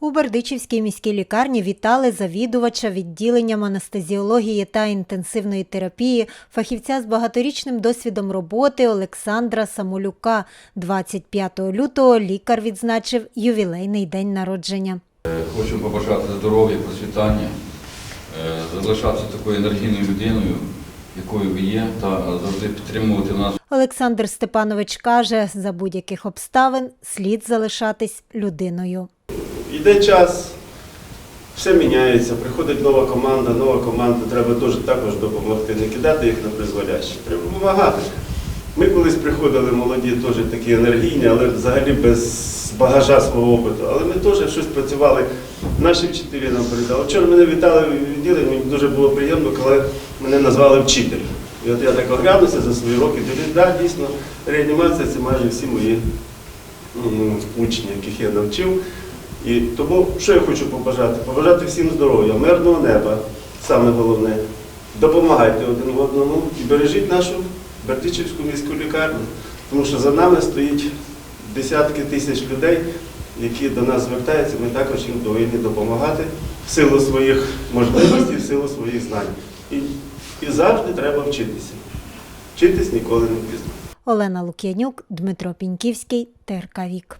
У Бердичівській міській лікарні вітали завідувача відділенням анестезіології та інтенсивної терапії, фахівця з багаторічним досвідом роботи Олександра Самолюка. 25 лютого лікар відзначив ювілейний день народження. Хочу побажати здоров'я, процвітання, е, залишатися такою енергійною людиною, якою ви є, та завжди підтримувати нас. Олександр Степанович каже, за будь-яких обставин слід залишатись людиною. Йде час, все міняється, приходить нова команда, нова команда, треба теж також допомогти, не кидати їх на призволяще, треба допомагати. Ми колись приходили молоді, теж такі енергійні, але взагалі без багажа свого опиту. Але ми теж щось працювали. Наші вчителі нам передали. Вчора мене вітали в відділенні, мені дуже було приємно, коли мене назвали вчитель. І от я так оглянувся за свої роки, дивлюсь, да, дійсно, реанімація це майже всі мої м, учні, яких я навчив. І тому що я хочу побажати? Побажати всім здоров'я, мирного неба, саме головне. Допомагайте один одному і бережіть нашу Бердичівську міську лікарню, тому що за нами стоїть десятки тисяч людей, які до нас звертаються, ми також їм повинні допомагати в силу своїх можливостей, в силу своїх знань. І, і завжди треба вчитися. Вчитись ніколи не пізно. Олена Лук'янюк, Дмитро Піньківський, ТРК Вік.